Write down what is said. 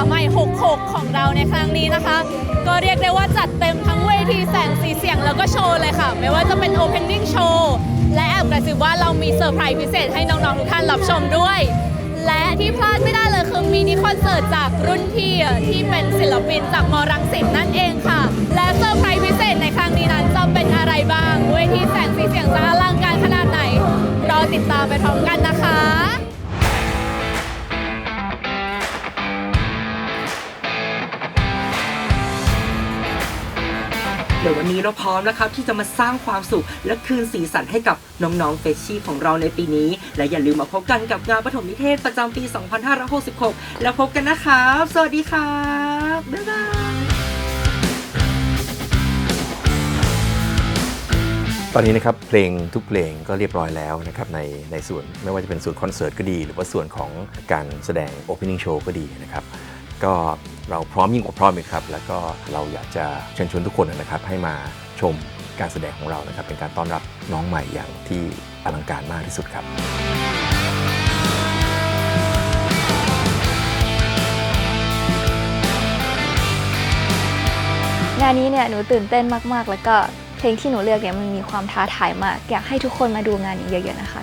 าใหม่ 66 ของเราในครั้งนี้นะคะ ก็เรียกได้ว่าจัดเต็มทั้งเวทีแสงสีเสียงแล้วก็โชว์เลยค่ะ ไม่ว่าจะเป็นโอเพนนิ่งโชว์และแอบกระซิบว่าเรามีเซอร์ไพรส์พิเศษให้น้องๆ ทุกท่านรับชมด้วย และที่พลาดไม่ได้เลยคือมินิคอนเสิร์ตจากรุ่นพี่ที่เป็นศิลปินจากมรังสิตนั่นเองค่ะ และเซอร์ไพรส์พิเศษในครั้งนี้นั้นจะเป็นอะไรบ้าง เวทีแสงสีเสียงจะอลังการขนาดไหนรอติดตามไปพร้อมกันนะ เดี๋ยววันนี้เราพร้อมนะครับที่จะมาสร้างความสุข และคืนสีสันให้กับน้องๆเฟชชี่ของเราในปีนี้ และอย่าลืมมาพบกันกับงานปฐมนิเทศประจำปี 2566 แล้วพบกันนะครับ สวัสดีครับ บ๊ายบายตอนนี้นะครับเพลงทุกเพลงก็เรียบร้อยแล้วนะครับในในส่วนไม่ว่าจะเป็นส่วนคอนเสิร์ตก็ดี หรือว่าส่วนของการแสดง Opening Show ก็ดีนะครับ ก็เราพร้อมยิ่งกว่าพร้อมอีกครับ แล้วก็เราอยากจะเชิญชวนทุกคนนะครับให้มาชมการแสดงของเรานะครับ เป็นการต้อนรับน้องใหม่อย่างที่อลังการมากที่สุดครับงานนี้เนี่ยหนูตื่นเต้นมาก ๆ แล้วก็เพลงที่หนูเลือกเนี่ยมันมีความท้าทายมาก อยากให้ทุกคนมาดูงานนี้เยอะ ๆ นะคะ